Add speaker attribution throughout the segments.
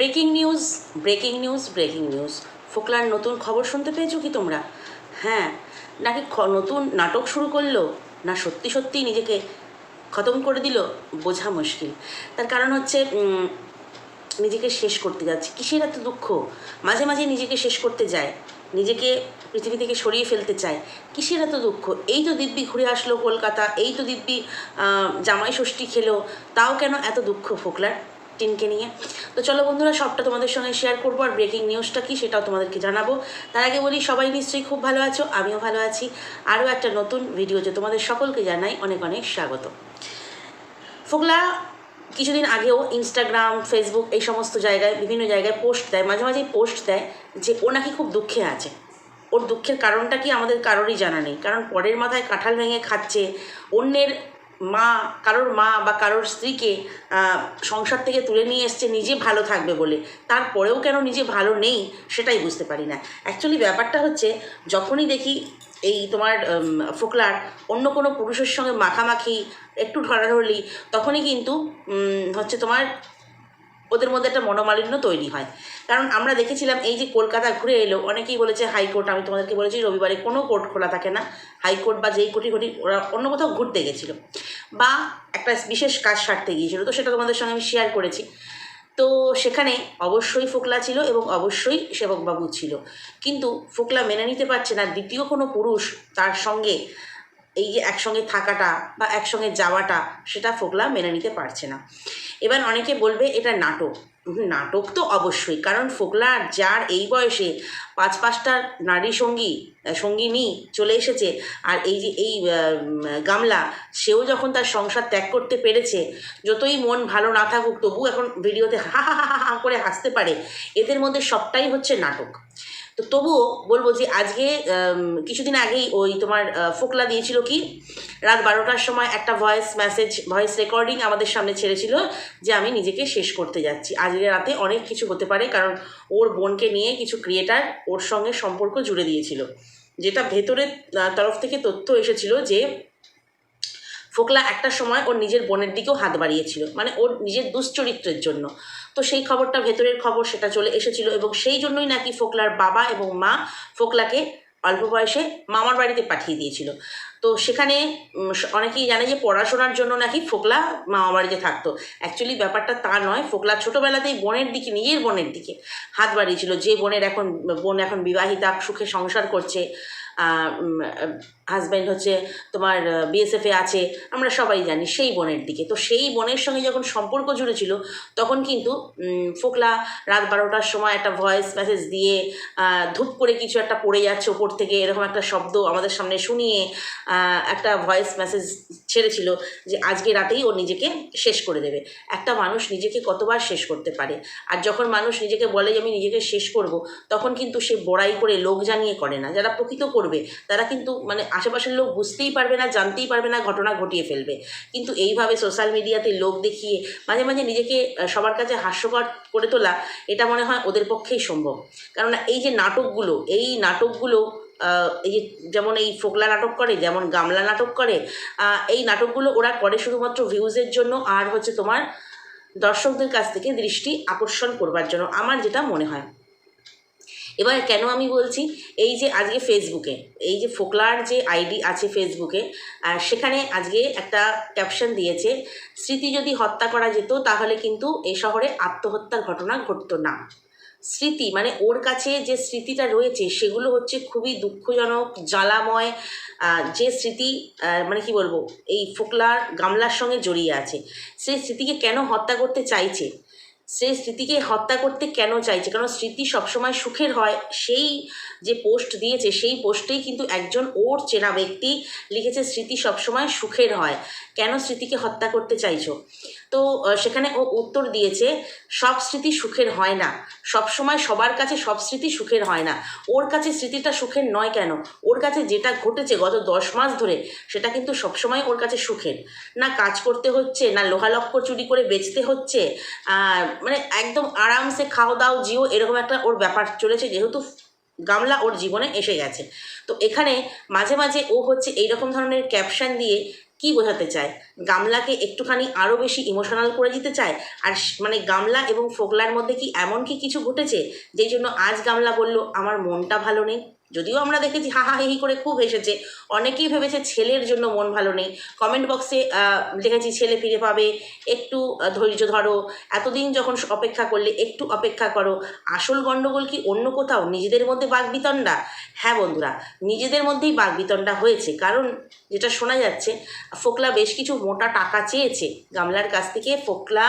Speaker 1: Breaking news breaking news breaking news. ফোকলার নতুন খবর শুনতে পেয়েছ কি তোমরা? হ্যাঁ নাকি নতুন নাটক শুরু করল? না, সত্যি সত্যি নিজেকে খতম করে দিল? বোঝা মুশকিল। তার কারণ হচ্ছে নিজেকে শেষ করতে যাচ্ছে। কিসের এত দুঃখ? মাঝে মাঝে নিজেকে শেষ করতে যায়। নিজেকে পৃথিবী থেকে সরিয়ে ফেলতে চায়। কিসের এত দুঃখ? এই তো দিব্যি ঘুরে আসলো কলকাতা, এই তো দিব্যি জামাই ষষ্ঠী খেলো। তাও কেন এত দুঃখ ফোকলার? টিনকে নিয়ে। তো চলো বন্ধুরা, সবটা তোমাদের সঙ্গে শেয়ার করব আর ব্রেকিং নিউজটা কি সেটাও তোমাদেরকে জানাব। তার আগে বলি, সবাই নিশ্চয়ই খুব ভালো আছো, আমিও ভালো আছি। আরও একটা নতুন ভিডিও যে তোমাদের সকলকে জানাই অনেক অনেক স্বাগত। ফোকলা কিছুদিন আগেও ইনস্টাগ্রাম ফেসবুক এই সমস্ত জায়গায়, বিভিন্ন জায়গায় পোস্ট দেয়, মাঝে মাঝেই পোস্ট দেয় যে ও নাকি খুব দুঃখে আছে। ওর দুঃখের কারণটা কি আমাদের কারোরই জানা নেই। কারণ পরের মাথায় কাঁঠাল ভেঙে খাচ্ছে, অন্যের মা, কারোর মা বা কারোর স্ত্রীকে সংসার থেকে তুলে নিয়ে এসছে, নিজে ভালো থাকবে বলে। তারপরেও কেন নিজে ভালো নেই, সেটাই বুঝতে পারি না। অ্যাকচুয়ালি ব্যাপারটা হচ্ছে, যখনই দেখি এই তোমার ফোকলার অন্য কোনো পুরুষের সঙ্গে মাখামাখি, একটু ধরাধরলি, তখনই কিন্তু হচ্ছে তোমার ওদের মধ্যে একটা মনোমালিন্য তৈরি হয়। কারণ আমরা দেখেছিলাম, এই যে কলকাতা ঘুরে এলো, অনেকেই বলেছে হাইকোর্ট আমি তোমাদেরকে বলেছি, রবিবারে কোনো কোর্ট খোলা থাকে না। হাইকোর্ট বা যেই কোটি কোটি ওরা অন্য কোথাও ঘুরতে গেছিল। বা একটা বিশেষ কাজ সারতে গিয়েছিল। তো সেটা তোমাদের সঙ্গে আমি শেয়ার করেছি। তো সেখানে অবশ্যই ফোকলা ছিল এবং অবশ্যই সেবকবাবু ছিল। কিন্তু ফোকলা মেনে নিতে পারছে না। দ্বিতীয় কোনো পুরুষ তার সঙ্গে এই যে একসঙ্গে থাকাটা বা একসঙ্গে যাওয়াটা সেটা ফোকলা মেনে নিতে পারছে না। এবার অনেকে বলবে এটা নাটক। নাটক তো অবশ্যই কারণ ফোকলা যার এই বয়সে পাঁচ পাঁচটা নারী সঙ্গী আহ, সঙ্গিনী চলে এসেছে আর এই যে এই গামলা সেও যখন তার সংসার ত্যাগ করতে পেরেছে যতই মন ভালো না থাকুক তবু এখন ভিডিওতে হা হা হা হা করে হাসতে পারে। এদের মধ্যে সবটাই হচ্ছে নাটক। তো তবুও বলব যে আজকে কিছুদিন আগেই ওই তোমার ফোকলা দিয়েছিল কি? রাত বারোটার সময় একটা ভয়েস মেসেজ ভয়েস রেকর্ডিং আমাদের সামনে ছেড়েছিল যে আমি নিজেকে শেষ করতে যাচ্ছি। আজকে রাতে অনেক কিছু হতে পারে কারণ ওর বোনকে নিয়ে কিছু ক্রিয়েটার ওর সঙ্গে সম্পর্ক জুড়ে দিয়েছিল। যেটা ভেতরের তরফ থেকে তথ্য এসেছিল যে ফোকলা একটা সময় ওর নিজের বোনের দিকেও হাত বাড়িয়েছিল মানে ওর নিজের দুশ্চরিত্রের জন্য। তো সেই খবরটা ভেতরের খবর সেটা চলে এসেছিল এবং সেই জন্যই নাকি ফোকলার বাবা এবং মা ফোকলাকে অল্প বয়সে মামার বাড়িতে পাঠিয়ে দিয়েছিল। তো সেখানে অনেকেই জানে যে পড়াশোনার জন্য নাকি ফোকলা মামা বাড়িতে থাকতো। অ্যাকচুয়ালি ব্যাপারটা তা নয়, ফোকলা ছোটোবেলাতেই বোনের দিকে, নিজের বোনের দিকে হাত বাড়িয়েছিল। যে বোনের এখন, বোন এখন বিবাহিতা, সুখে সংসার করছে হাজব্যান্ড হচ্ছে তোমার বিএসএফে আছে, আমরা সবাই জানি সেই বোনের দিকে। তো সেই বোনের সঙ্গে যখন সম্পর্ক জুড়েছিল, তখন কিন্তু ফোকলা রাত বারোটার সময় একটা ভয়েস মেসেজ দিয়ে ধূপ করে কিছু একটা পড়ে যাচ্ছে ওপর থেকে, এরকম একটা শব্দ আমাদের সামনে শুনিয়ে একটা ভয়েস মেসেজ ছেড়েছিল যে আজকে রাতেই ও নিজেকে শেষ করে দেবে। একটা মানুষ নিজেকে কতবার শেষ করতে পারে? আর যখন মানুষ নিজেকে বলে যে আমি নিজেকে শেষ করব, তখন কিন্তু সে বড়াই করে লোক জানিয়ে করে না, যারা প্রকৃত করবে। তারা কিন্তু মানে আশেপাশের লোক বুঝতেই পারবে না, জানতেই পারবে না ঘটনা ঘটিয়ে ফেলবে। কিন্তু এইভাবে সোশ্যাল মিডিয়াতে লোক দেখিয়ে মাঝে মাঝে নিজেকে সবার কাছে হাস্যকর করে তোলা, এটা মনে হয় ওদের পক্ষেই সম্ভব। কারণ এই যে নাটকগুলো, এই নাটকগুলো এই যে যেমন এই ফোকলা নাটক করে, যেমন গামলা নাটক করে এই নাটকগুলো ওরা করে শুধুমাত্র ভিউজের জন্য আর হচ্ছে তোমার দর্শকদের কাছ থেকে দৃষ্টি আকর্ষণ করবার জন্য, আমার যেটা মনে হয়। এবার কেন আমি বলছি, এই যে আজকে ফেসবুকে, এই যে ফোকলার যে আইডি আছে ফেসবুকে সেখানে আজকে একটা ক্যাপশন দিয়েছে, স্মৃতি যদি হত্যা করা যেত তাহলে কিন্তু এই শহরে আত্মহত্যার ঘটনা ঘটতো না। স্মৃতি মানে ওর কাছে যে স্মৃতিটা রয়েছে, সেগুলো হচ্ছে খুবই দুঃখজনক, জ্বালাময় যে স্মৃতি মানে কি বলব, এই ফোকলার গামলার সঙ্গে জড়িয়ে আছে। সেই স্মৃতিকে কেন হত্যা করতে চাইছে? সেই স্মৃতিকে হত্যা করতে কেন চাইছে? কারণ স্মৃতি সবসময় সুখের হয়? সেই যে পোস্ট দিয়েছে, সেই পোস্টেই কিন্তু একজন ওর চেনা ব্যক্তি লিখেছে, স্মৃতি সবসময় সুখের হয়। কেন স্মৃতিকে হত্যা করতে চাইছো? তো সেখানে ও উত্তর দিয়েছে, সব স্মৃতি সুখের হয় না। সব সময় সবার কাছে সব স্মৃতি সুখের হয় না। ওর কাছে স্মৃতিটা সুখের নয় কেন? ওর কাছে যেটা ঘটেছে গত দশ মাস ধরে, সেটা কিন্তু সবসময় ওর কাছে সুখের। না কাজ করতে হচ্ছে, না লোহালক্ষ চুরি করে বেচতে হচ্ছে মানে একদম আরামসে খাও দাও জিও, এরকম একটা ওর ব্যাপার চলেছে। যেহেতু গামলা ওর জীবনে এসে গেছে। তো এখানে মাঝে মাঝে ও হচ্ছে এইরকম ধরনের ক্যাপশন দিয়ে কি বোঝাতে চায়? গামলাকে একটুখানি আরও বেশি ইমোশনাল করে দিতে চায়? আর মানে গামলা এবং ফোকলার মধ্যে কি এমন কি কিছু ঘটেছে? যেই জন্য আজ গামলা বলল, আমার মনটা ভালো নেই। যদিও আমরা দেখেছি হা হা করে খুব হেসেছে। অনেকেই ভেবেছে ছেলের জন্য মন ভালো নেই। কমেন্ট বক্সে দেখেছি ছেলে ফিরে পাবে। একটু ধৈর্য ধরো। এতদিন যখন অপেক্ষা করলে একটু অপেক্ষা করো। আসল গণ্ডগোল কি অন্য কোথাও? নিজেদের মধ্যে বাগবিতণ্ডা? হ্যাঁ বন্ধুরা, নিজেদের মধ্যেই বাগবিতণ্ডা হয়েছে। কারণ যেটা শোনা যাচ্ছে, ফোকলা বেশ কিছু মোটা টাকা চেয়েছে। গামলার কাছ থেকে ফোকলা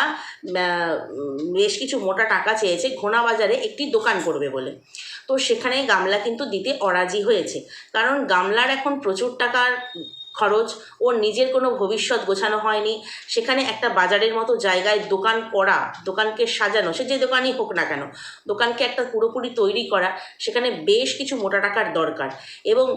Speaker 1: বেশ কিছু মোটা টাকা চেয়েছে, ঘোনা বাজারে একটি দোকান করবে বলে। তো সেখানে গামলা কিন্তু দিতে অরাজি হয়েছে। কারণ গামলার এখন প্রচুর টাকার খরচ, ওর নিজের কোনো ভবিষ্যৎ গোছানো হয়নি। সেখানে একটা বাজারের মতো জায়গায় দোকান করা, দোকানকে সাজানো, সে যে দোকানই হোক না কেন, দোকানকে একটা পুরোপুরি তৈরি করা, সেখানে বেশ কিছু মোটা টাকার দরকার। এবং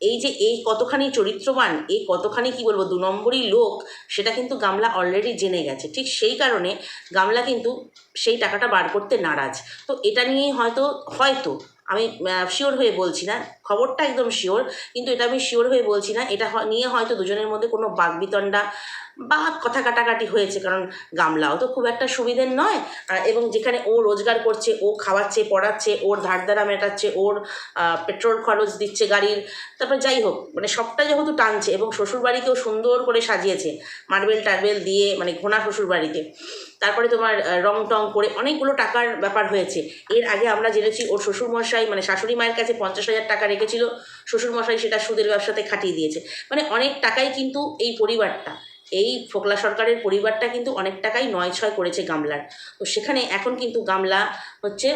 Speaker 1: এই যে এই কতখানি চরিত্রবান, এই কতখানি কি বলব, দু নম্বরই লোক, সেটা কিন্তু গামলা অলরেডি জেনে গেছে। ঠিক সেই কারণে গামলা কিন্তু সেই টাকাটা বার করতে নারাজ। তো এটা নিয়েই হয়তো হয়তো, আমি শিওর হয়ে বলছি না খবরটা একদম শিওর কিন্তু এটা আমি শিওর হয়ে বলছি না, এটা নিয়ে হয়তো দুজনের মধ্যে কোনো বাগবিতণ্ডা বা কথা কাটাকাটি হয়েছে, কারণ গামলাও তো খুব একটা সুবিধের নয় এবং যেখানে ও রোজগার করছে, ও খাওয়াচ্ছে, পড়াচ্ছে, ওর ধার দ্বারা মেটাচ্ছে, ওর পেট্রোল খরচ দিচ্ছে গাড়ির, তারপর যাই হোক মানে সবটা যেহেতু টানছে এবং শ্বশুরবাড়িকেও সুন্দর করে সাজিয়েছে, মার্বেল টার্বেল দিয়ে মানে ঘোনা শ্বশুরবাড়িতে, তারপরে তোমার রং টং করে অনেকগুলো টাকার ব্যাপার হয়েছে, এর আগে আমরা জেনেছি ওর শ্বশুরমশাই মানে শাশুড়ি মায়ের কাছে পঞ্চাশ হাজার টাকা রেখেছিল শ্বশুরমশাই সেটা সুদের ব্যবসাতে খাটিয়ে দিয়েছে। মানে অনেক টাকাই কিন্তু এই পরিবারটা। এই ফোকলা সরকারের পরিবারটা কিন্তু অনেক টাকাই নয় ছয় করেছে গামলার। তো সেখানে এখন কিন্তু গামলা হচ্ছে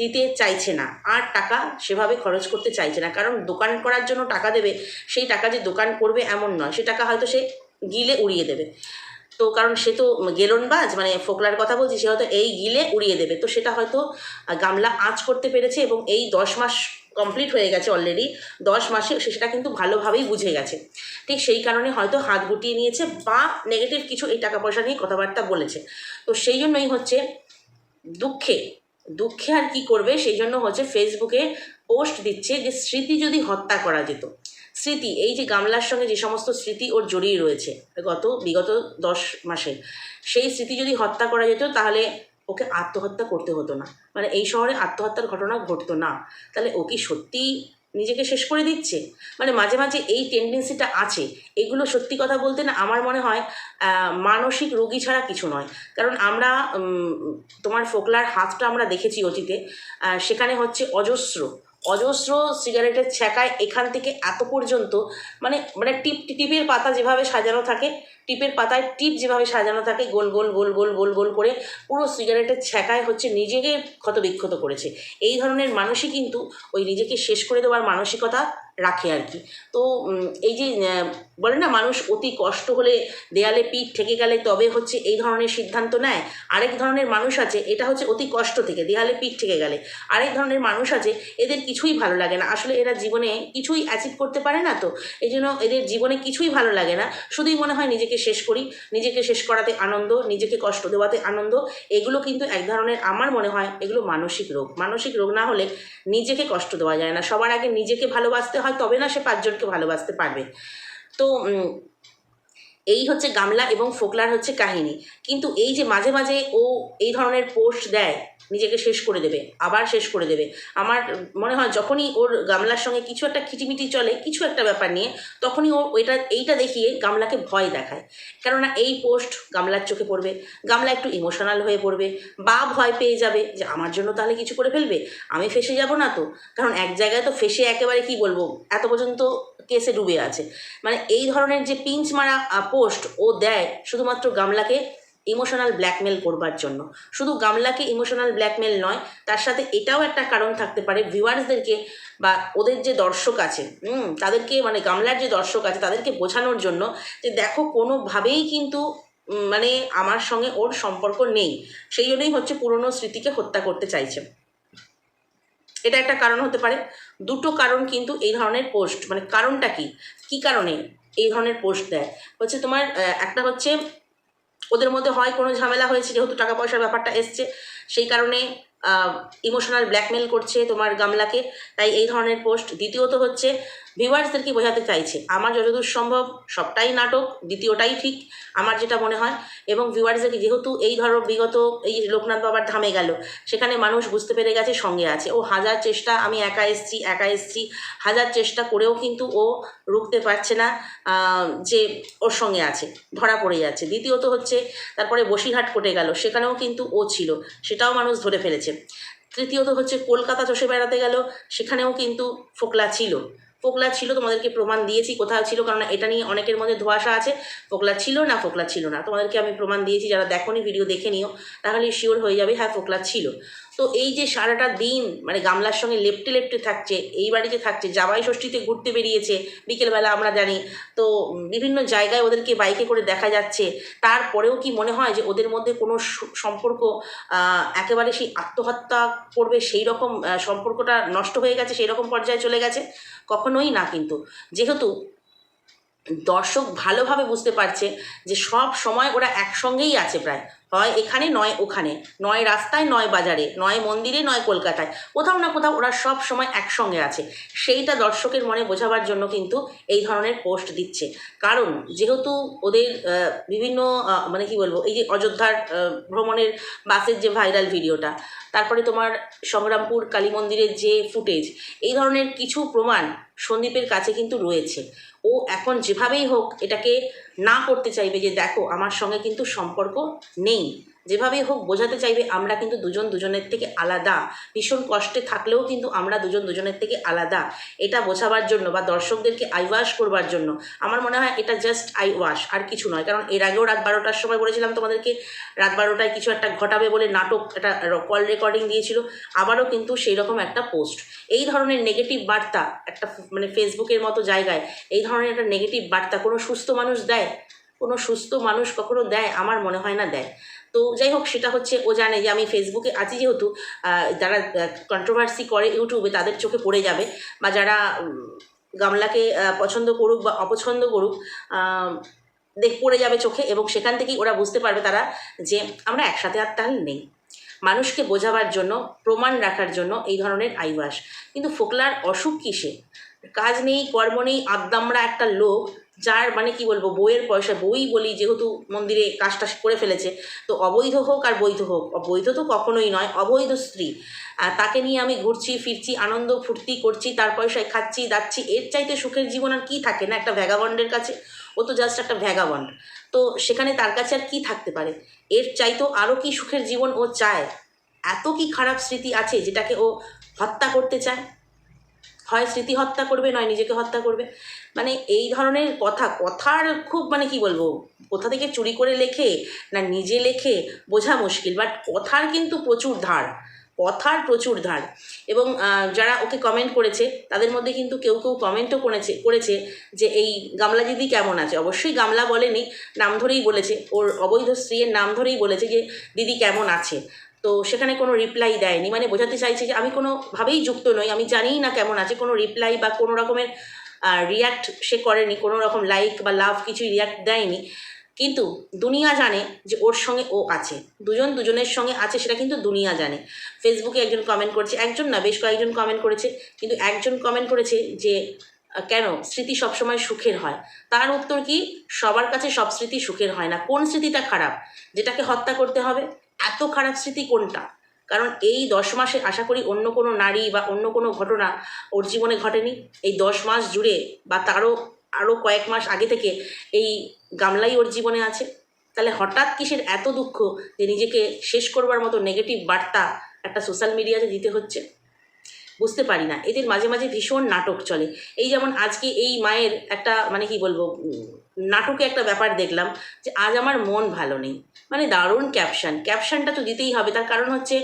Speaker 1: দিতে চাইছে না। আর টাকা সেভাবে খরচ করতে চাইছে না। কারণ দোকান করার জন্য টাকা দেবে, সেই টাকা যে দোকান করবে এমন নয়। সে টাকা হয়তো সে গিলে উড়িয়ে দেবে। তো কারণ সে তো গেলনবাজ মানে ফোকলার কথা বলছি, সে হয়তো এই গিলে উড়িয়ে দেবে। তো সেটা হয়তো গামলা আঁচ করতে পেরেছে এবং এই দশ মাস কমপ্লিট হয়ে গেছে অলরেডি দশ মাসে সেটা কিন্তু ভালোভাবেই বুঝে গেছে। ঠিক সেই কারণে হয়তো হাত গুটিয়ে নিয়েছে বা নেগেটিভ কিছু এই টাকা পয়সা নিয়ে কথাবার্তা বলেছে। তো সেই জন্যই হচ্ছে দুঃখে দুঃখে আর কি করবে? সেই জন্য হচ্ছে ফেসবুকে পোস্ট দিচ্ছে যে স্মৃতি যদি হত্যা করা যেত। স্মৃতি, এই যে গামলার সঙ্গে যে সমস্ত স্মৃতি ওর জড়িয়ে রয়েছে, গত, বিগত দশ মাসে, সেই স্মৃতি যদি হত্যা করা যেত তাহলে ওকে আত্মহত্যা করতে হতো না। মানে এই শহরে আত্মহত্যার ঘটনা ঘটতো না। তাহলে ও কি সত্যিই নিজেকে শেষ করে দিচ্ছে? মানে মাঝে মাঝে এই টেন্ডেন্সিটা আছে। এগুলো সত্যি কথা বলতে না আমার মনে হয় মানসিক রোগী ছাড়া কিছু নয়। কারণ আমরা তোমার ফোকলার হাতটা আমরা দেখেছি অতীতে সেখানে হচ্ছে অজস্র অজস্র সিগারেটের ছ্যাঁকায় এখান থেকে এত পর্যন্ত মানে মানে টিপ, টিপের পাতা যেভাবে সাজানো থাকে, টিপের পাতায় টিপ যেভাবে সাজানো থাকে, গোল গোল গোল গোল গোল গোল করে পুরো সিগারেটের ছ্যাঁকায় হচ্ছে নিজেকে ক্ষতবিক্ষত করেছে। এই ধরনের মানুষই কিন্তু ওই নিজেকে শেষ করে দেওয়ার মানসিকতা রাখে আর কি। তো এই যে বলে না, মানুষ অতি কষ্ট হলে দেয়ালে পিঠ ঠেকে গেলে তবে হচ্ছে এই ধরনের সিদ্ধান্ত নেয়। আরেক ধরনের মানুষ আছে, এটা হচ্ছে অতি কষ্ট থেকে, দেয়ালে পিঠ ঠেকে গেলে। আরেক ধরনের মানুষ আছে, এদের কিছুই ভালো লাগে না। আসলে এরা জীবনে কিছুই অ্যাচিভ করতে পারে না তো এই জন্য এদের জীবনে কিছুই ভালো লাগে না। শুধুই মনে হয় নিজেকে শেষ করি, নিজেকে শেষ করাতে আনন্দ, নিজেকে কষ্ট দেওয়াতে আনন্দ, এগুলো কিন্তু এক ধরনের আমার মনে হয় এগুলো মানসিক রোগ। মানসিক রোগ না হলে নিজেকে কষ্ট দেওয়া যায় না। সবার আগে নিজেকে ভালোবাসতে হয় তবে না সে পাঁচজনকে ভালোবাসতে পারবে। তো এই হচ্ছে গামলা এবং ফোকলার হচ্ছে কাহিনী। কিন্তু এই যে মাঝে মাঝে ও এই ধরনের পোস্ট দেয়, নিজেকে শেষ করে দেবে, আবার শেষ করে দেবে। আমার মনে হয় যখনই ওর গামলার সঙ্গে কিছু একটা খিটিমিটি চলে, কিছু একটা ব্যাপার নিয়ে, তখনই ও ওইটা এইটা দেখিয়ে গামলাকে ভয় দেখায়। কেননা এই পোস্ট গামলার চোখে পড়বে, গামলা একটু ইমোশনাল হয়ে পড়বে, বা ভয় পেয়ে যাবে যে আমার জন্য তাহলে কিছু করে ফেলবে, আমি ফেসে যাব না তো? কারণ এক জায়গায় তো ফেসে একেবারে কি বলব? এত পর্যন্ত কেসে ডুবে আছে। মানে এই ধরনের যে পিঞ্চ মারা পোস্ট ও দেয় শুধুমাত্র গামলাকে ইমোশনাল ব্ল্যাকমেল করবার জন্য। শুধু গামলাকে ইমোশনাল ব্ল্যাকমেল নয়, তার সাথে এটাও একটা কারণ থাকতে পারে, ভিউয়ার্সদেরকে বা ওদের যে দর্শক আছে তাদেরকে মানে গামলার যে দর্শক আছে, তাদেরকে বোঝানোর জন্য যে দেখো কোনোভাবেই কিন্তু মানে আমার সঙ্গে ওর সম্পর্ক নেই। সেই জন্যই হচ্ছে পুরনো স্মৃতিকে হত্যা করতে চাইছে। এটা একটা কারণ হতে পারে। দুটো কারণ কিন্তু এই ধরনের পোস্ট মানে কারণটা কি? কি কারণে? এই ধরনের পোস্ট দেয়। হচ্ছে তোমার একটা হচ্ছে, ওদের মধ্যে হয় কোনো ঝামেলা হয়েছে, যেহেতু টাকা পয়সার ব্যাপারটা এসছে, সেই কারণে ইমোশনাল ব্ল্যাকমেল করছে তোমার গামলাকে। তাই এই ধরনের পোস্ট দ্বিতীয়ত হচ্ছে ভিউয়ার্সদেরকে বোঝাতে চাইছে, আমার যতদূর সম্ভব সবটাই নাটক, দ্বিতীয়টাই ঠিক, আমার যেটা মনে হয়। এবং ভিউয়ার্সদেরকে যেহেতু এই ধরো বিগত এই লোকনাথ বাবার ধামে গেল, সেখানে মানুষ বুঝতে পেরে গেছে সঙ্গে আছে। ও হাজার চেষ্টা, আমি একা এসছি একা এসছি, হাজার চেষ্টা করেও কিন্তু ও রুখতে পারছে না যে ওর সঙ্গে আছে, ধরা পড়ে যাচ্ছে। দ্বিতীয়ত হচ্ছে, তারপরে বসিরহাট কোটে গেল, সেখানেও কিন্তু ও ছিল, সেটাও মানুষ ধরে ফেলেছে। তৃতীয়ত হচ্ছে, কলকাতা চষে বেড়াতে গেল, সেখানেও কিন্তু ফোকলা ছিল। ফোকলা ছিল, তোমাদেরকে প্রমাণ দিয়েছি কোথাও ছিল কারণ এটা নিয়ে অনেকের মধ্যে ধোয়াশা আছে, ফোকলা ছিল না, ফোকলা ছিল না। তোমাদেরকে আমি প্রমাণ দিয়েছি, যারা দেখোনি ভিডিও দেখে নিও, তাহলে শিওর হয়ে যাবে হ্যাঁ ফোকলা ছিল। তো এই যে সারাটা দিন মানে গামলার সঙ্গে লেপটে লেপটে থাকছে, এই বাড়িতে থাকছে, জামাই ষষ্ঠীতে ঘুরতে বেরিয়েছে, বিকেলবেলা আমরা জানি, তো বিভিন্ন জায়গায় ওদেরকে বাইকে করে দেখা যাচ্ছে, তারপরেও কি মনে হয় যে ওদের মধ্যে কোনো সম্পর্ক একেবারে সেই আত্মহত্যা করবে, সেই রকম সম্পর্কটা নষ্ট হয়ে গেছে, সেই রকম পর্যায়ে চলে গেছে? কখনোই না কিন্তু। যেহেতু দর্শক ভালোভাবে বুঝতে পারছে যে সব সময় ওরা একসঙ্গেই আছে প্রায় হয় এখানে নয় ওখানে। নয় রাস্তায়, নয় বাজারে। নয় মন্দিরে, নয় কলকাতায়। কোথাও না কোথাও ওরা সব সময় একসঙ্গে আছে। সেইটা দর্শকের মনে বোঝাবার জন্য কিন্তু এই ধরনের পোস্ট দিচ্ছে। কারণ যেহেতু ওদের বিভিন্ন মানে কি বলব, এই যে অযোধ্যার ভ্রমণের বাসের যে ভাইরাল ভিডিওটা, তারপরে তোমার সংগ্রামপুর কালী মন্দিরের যে ফুটেজ, এই ধরনের কিছু প্রমাণ সন্দীপের কাছে কিন্তু রয়েছে। ও এখন যেভাবেই হোক এটাকে না করতে চাইবে যে দেখো আমার সঙ্গে কিন্তু সম্পর্ক নেই। যেভাবেই হোক বোঝাতে চাইবে, আমরা কিন্তু দুজন দুজনের থেকে আলাদা। ভীষণ কষ্টে থাকলেও কিন্তু আমরা দুজন দুজনের থেকে আলাদা। এটা বোঝাবার জন্য বা দর্শকদেরকে আইওয়াশ করবার জন্য আমার মনে হয় এটা জাস্ট আই ওয়াশ আর কিছু নয়। কারণ এর আগেও রাত বারোটার সময় বলেছিলাম তোমাদেরকে, রাত বারোটায় কিছু একটা ঘটাবে বলে নাটক, একটা কল রেকর্ডিং দিয়েছিল, আবারও কিন্তু সেই রকম একটা পোস্ট এই ধরনের নেগেটিভ বার্তা একটা মানে ফেসবুকের মতো জায়গায়, এই ধরনের একটা নেগেটিভ বার্তা কোনো সুস্থ মানুষ দেয়? কোনো সুস্থ মানুষ কখনো দেয়? আমার মনে হয় না দেয়। তো যাই হোক সেটা হচ্ছে ও জানে যে আমি ফেসবুকে আছি যেহেতু যারা কন্ট্রোভার্সি করে ইউটিউবে তাদের চোখে পড়ে যাবে। বা যারা গামলাকে পছন্দ করুক বা অপছন্দ করুক দেখ, পড়ে যাবে চোখে এবং সেখান থেকেই ওরা বুঝতে পারবে তারা যে আমরা একসাথে আর তাহলে নেই। মানুষকে বোঝাবার জন্য, প্রমাণ রাখার জন্য এই ধরনের আইবাস কিন্তু ফোকলার অসুখ কিসে কাজ নেই, কর্ম নেই, আদ্দামরা একটা লোক যার মানে কি বলব, বইয়ের পয়সা, বই বলি যেহেতু মন্দিরে কাজটা করে ফেলেছে, তো অবৈধ হোক আর বৈধ হোক, অবৈধ তো কখনোই নয়, অবৈধ স্ত্রী। তাকে নিয়ে আমি ঘুরছি, ফিরছি, আনন্দ ফুর্তি করছি, তার পয়সায় খাচ্ছি, দাচ্ছি, এর চাইতে সুখের জীবন আর কী থাকে না? একটা ভ্যাগাবন্ডের কাছে, ও তো জাস্ট একটা ভ্যাগাবন্ড। তো সেখানে তার কাছে আর কী থাকতে পারে? এর চাইতেও আরও কি সুখের জীবন ও চায়? এত কি খারাপ স্মৃতি আছে যেটাকে ও হত্যা করতে চায়? হয়, স্মৃতি হত্যা করবে, নয় নিজেকে হত্যা করবে। মানে এই ধরনের কথা, কথার খুব মানে কি বলব, কোথা থেকে চুরি করে লেখে, না নিজে লেখে, বোঝা মুশকিল। বাট কথার কিন্তু প্রচুর ধার, কথার প্রচুর ধার। এবং যারা ওকে কমেন্ট করেছে, তাদের মধ্যে কিন্তু কেউ কেউ কমেন্টও করেছে করেছে যে এই গামলা দিদি কেমন আছে? অবশ্যই গামলা বলেনি, নাম ধরেই বলেছে। ওর অবৈধ স্ত্রীর নাম ধরেই বলেছে যে, দিদি কেমন আছে? তো সেখানে কোনো রিপ্লাই দেয়নি। মানে বোঝাতে চাইছে যে আমি কোনোভাবেই যুক্ত নই, আমি জানিই না কেমন আছে, কোনো রিপ্লাই বা কোনো রকমের রিয়াক্ট সে করেনি, কোনো রকম লাইক বা লাভ কিছুই রিয়াক্ট দেয়নি। কিন্তু দুনিয়া জানে যে ওর সঙ্গে ও আছে। দুজন দুজনের সঙ্গে আছে সেটা কিন্তু দুনিয়া জানে। ফেসবুকে একজন কমেন্ট করেছে, একজন না, বেশ কয়েকজন কমেন্ট করেছে, কিন্তু একজন কমেন্ট করেছে যে কেন? স্মৃতি সবসময় সুখের হয়। তার উত্তর কি? সবার কাছে সব স্মৃতি সুখের হয় না। কোন স্মৃতিটা খারাপ? যেটাকে হত্যা করতে হবে এত খারাপ স্মৃতি কোনটা? কারণ এই দশ মাসে আশা করি অন্য কোনো নারী বা অন্য কোনো ঘটনা ওর জীবনে ঘটেনি। এই দশ মাস জুড়ে বা তারও আরও কয়েক মাস আগে থেকে এই গামলাই ওর জীবনে আছে। তাহলে হঠাৎ কিসের এত দুঃখ যে নিজেকে শেষ করবার মতো নেগেটিভ বার্তা একটা সোশ্যাল মিডিয়াতে দিতে হচ্ছে? বুঝতে পারি না। এদের মাঝে মাঝে ভীষণ নাটক চলে। এই যেমন আজকে এই মায়ের একটা মানে কি বলব নাটকে একটা ব্যাপার দেখলাম যে আজ আমার মন ভালো নেই। মানে দারুণ ক্যাপশন ক্যাপশনটা তো দিতেই হবে। তার কারণ হচ্ছে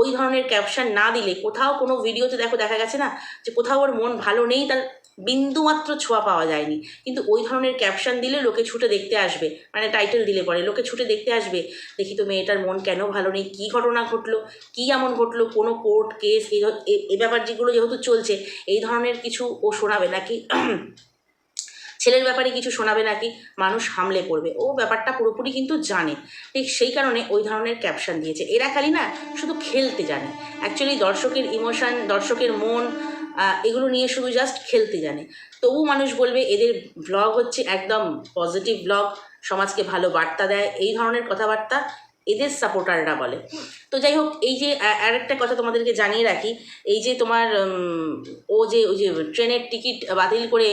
Speaker 1: ওই ধরনের ক্যাপশন না দিলে কোথাও কোনো ভিডিওতে দেখো দেখা গেছে না যে কোথাও ওর মন ভালো নেই, তার বিন্দুমাত্র ছোঁয়া পাওয়া যায়নি। কিন্তু ওই ধরনের ক্যাপশন দিলে লোকে ছুটে দেখতে আসবে। মানে টাইটেল দিলে পরে লোকে ছুটে দেখতে আসবে। দেখি তো মেয়েটার মন কেন ভালো নেই? কী ঘটনা ঘটলো? কী এমন ঘটলো? কোনো কোর্ট কেস এই ব্যাপার যেগুলো যেহেতু চলছে, এই ধরনের কিছু ও শোনাবে নাকি? ছেলের ব্যাপারে কিছু শোনাবে নাকি? মানুষ হামলে পড়বে ও ব্যাপারটা পুরোপুরি কিন্তু জানে। ঠিক সেই কারণে ওই ধরনের ক্যাপশন দিয়েছে। এরা খালি না, শুধু খেলতে জানে। অ্যাকচুয়ালি দর্শকের ইমোশান দর্শকের মন এগুলো নিয়ে শুধু জাস্ট খেলতে জানে। তবু মানুষ বলবে, এদের ব্লগ হচ্ছে একদম পজিটিভ ব্লগ সমাজকে ভালো বার্তা দেয়। এই ধরনের কথাবার্তা এদের সাপোর্টাররা বলে। তো যাই হোক, এই যে, আ- আরেকটা কথা তোমাদেরকে জানিয়ে রাখি, এই যে তোমার ও যে, ওই যে ট্রেনের টিকিট বাতিল করে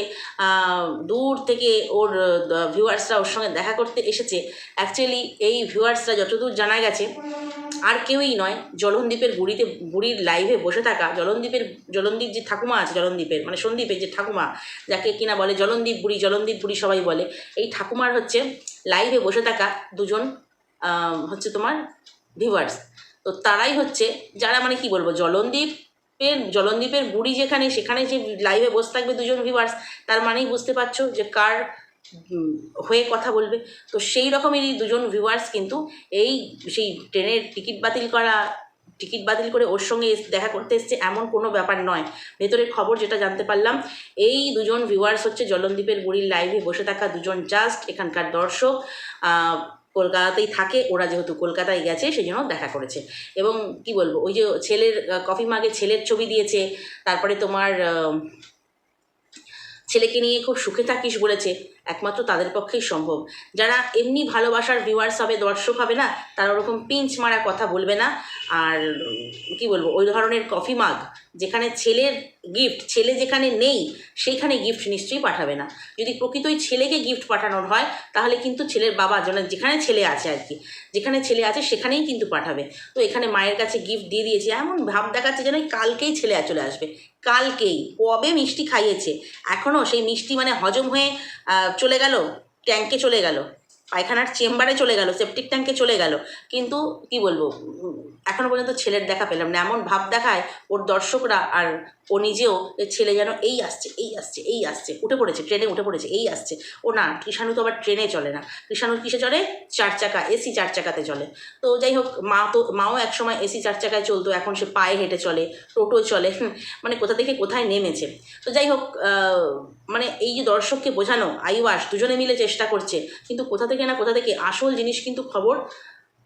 Speaker 1: দূর থেকে ওর ভিউয়ার্সরা ওর সঙ্গে দেখা করতে এসেছে অ্যাকচুয়ালি এই ভিউয়ার্সরা যতদূর জানা গেছে, আর কেউই নয় জলনদ্বীপের বুড়িতে বুড়ির লাইভে বসে থাকা জলনদ্বীপের জলনদ্বীপ যে ঠাকুমা আছে জলনদ্বীপের মানে সন্দীপের যে ঠাকুমা, যাকে কিনা বলে জলনদ্বীপ বুড়ি জলনদ্বীপ বুড়ি সবাই বলে, এই ঠাকুমার হচ্ছে লাইভে বসে থাকা দুজন হচ্ছে তোমার ভিউয়ার্স। তো তারাই হচ্ছে যারা মানে কি বলব, জলনদ্বীপের জলনদ্বীপের বুড়ি যেখানে, সেখানে যে লাইভে বসে থাকবে দুজন ভিউয়ার্স তার মানেই বুঝতে পারছ যে কার হয়ে কথা বলবে। তো সেই রকমেরই দুজন ভিউয়ার্স কিন্তু এই সেই ট্রেনের টিকিট বাতিল করা, টিকিট বাতিল করে ওর সঙ্গে দেখা করতে এসছে এমন কোনো ব্যাপার নয়। ভেতরের খবর যেটা জানতে পারলাম, এই দুজন ভিউয়ার্স হচ্ছে জলনদ্বীপের বুড়ির লাইভে বসে থাকা দুজন জাস্ট এখানকার দর্শক। কলকাতাতেই থাকে, ওরা যেহেতু কলকাতায় গেছে সেই জন্য দেখা করেছে। এবং কি বলব, ওই যে ছেলের কফি মাগে ছেলের ছবি দিয়েছে, তারপরে তোমার ছেলেকে নিয়ে খুব সুখে থাকিস বলেছে। একমাত্র তাদের পক্ষেই সম্ভব। যারা এমনি ভালোবাসার ভিউয়ার্স হবে, দর্শক হবে না, তারা ওরকম পিঞ্চ মারা কথা বলবে না। আর কি বলব, ওই ধরনের কফি মাগ, যেখানে ছেলের গিফট ছেলে যেখানে নেই, সেইখানে গিফট নিশ্চয়ই পাঠাবে না। যদি প্রকৃতই ছেলেকে গিফট পাঠানোর হয়, তাহলে কিন্তু ছেলের বাবা মানে যেখানে ছেলে আছে আর কি, যেখানে ছেলে আছে সেখানেই কিন্তু পাঠাবে। তো এখানে মায়ের কাছে গিফট দিয়ে দিয়েছে, এমন ভাব দেখাচ্ছে যেন কালকেই ছেলে চলে আসবে। কালকেই, কবে মিষ্টি খাইয়েছে এখনও সেই মিষ্টি মানে হজম হয়ে চলে গেল ট্যাঙ্কে চলে গেল, পায়খানার চেম্বারে চলে গেল সেপটিক ট্যাঙ্কে চলে গেল। কিন্তু কি বলব এখনও এখনও পর্যন্ত ছেলের দেখা পেলাম না। এমন ভাব দেখায় ওর দর্শকরা আর ও নিজেও ছেলে যেন এই আসছে এই আসছে এই আসছে, উঠে পড়েছে, ট্রেনে উঠে পড়েছে, এই আসছে। ও না, কৃষাণু তো আবার ট্রেনে চলে না। কৃষাণুর কিসে চলে? চার চাকা, এসি চার চাকাতে চলে। তো যাই হোক, মা তো, মাও একসময় এসি চার চাকায় চলতো, এখন সে পায়ে হেঁটে চলে, টোটো চলে মানে কোথা থেকে কোথায় নেমেছে। তো যাই হোক মানে এই যে দর্শককে বোঝানো, আইওয়াস, দুজনে মিলে চেষ্টা করছে, কিন্তু কোথা থেকে না কোথা থেকে আসল জিনিস কিন্তু খবর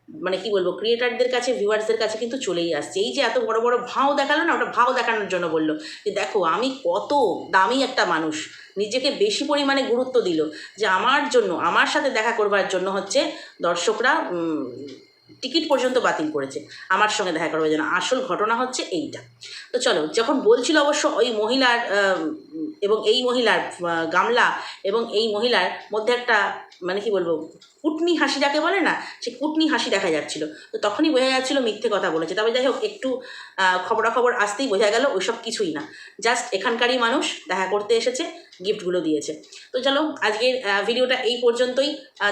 Speaker 1: মানে কি বলব ক্রিয়েটারদের কাছে ভিউয়ার্সদের কাছে কিন্তু চলেই আসছে। এই যে এত বড় বড় ভাও দেখাল না, ওটা ভাও দেখানোর জন্য বলল যে, দেখো, আমি কত দামি একটা মানুষ, নিজেকে বেশি পরিমাণে গুরুত্ব দিল যে, আমার জন্য, আমার সাথে দেখা করবার জন্য হচ্ছে দর্শকরা টিকিট পর্যন্ত বাতিল করেছে, আমার সঙ্গে দেখা করবার জন্য। আসল ঘটনা হচ্ছে এইটা। তো চলো, যখন বলছিল অবশ্য ওই মহিলার এবং এই মহিলার গামলা এবং এই মহিলার মধ্যে একটা মানে কি বলব, কুটনি হাসি যাকে বলে না, সে কুটনি হাসি দেখা যাচ্ছিল। তো তখনই বোঝা যাচ্ছিল মিথ্যে কথা বলেছে। তবে যাই হোক, একটু খবরাখবর আসতেই বোঝা গেল ওইসব কিছুই না। জাস্ট এখানকারই মানুষ দেখা করতে এসেছে, গিফটগুলো দিয়েছে। তো চলো, আজকের ভিডিওটা এই পর্যন্তই।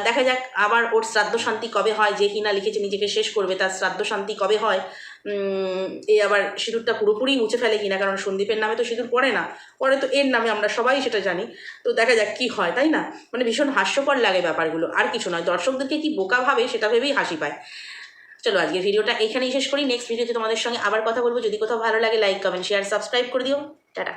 Speaker 1: দেখা যাক আবার ওর শ্রাদ্ধ শান্তি কবে হয়, যে কিনা লিখেছে নিজেকে শেষ করবে, তার শ্রাদ্ধ শান্তি কবে হয়। এ আবার সিঁদুরটা পুরোপুরি মুছে ফেলে কিনা, কারণ সন্দীপের নামে তো সিঁদুর পড়ে না। পরে তো এর নামে আমরা সবাই সেটা জানি। তো দেখা যাক কি হয়, তাই না? মানে ভীষণ হাস্যকর লাগে ব্যাপারগুলো, আর কিছু নয়। দর্শকদেরকে কি বোকা ভাবে সেটা ভেবেই হাসি পায়। চলো আজকে ভিডিওটা এখানেই শেষ করি। নেক্সট ভিডিওতে তোমাদের সঙ্গে আবার কথা বলব। যদি কোথাও ভালো লাগে লাইক কমেন্ট শেয়ার সাবস্ক্রাইব করে দিও। টাটা।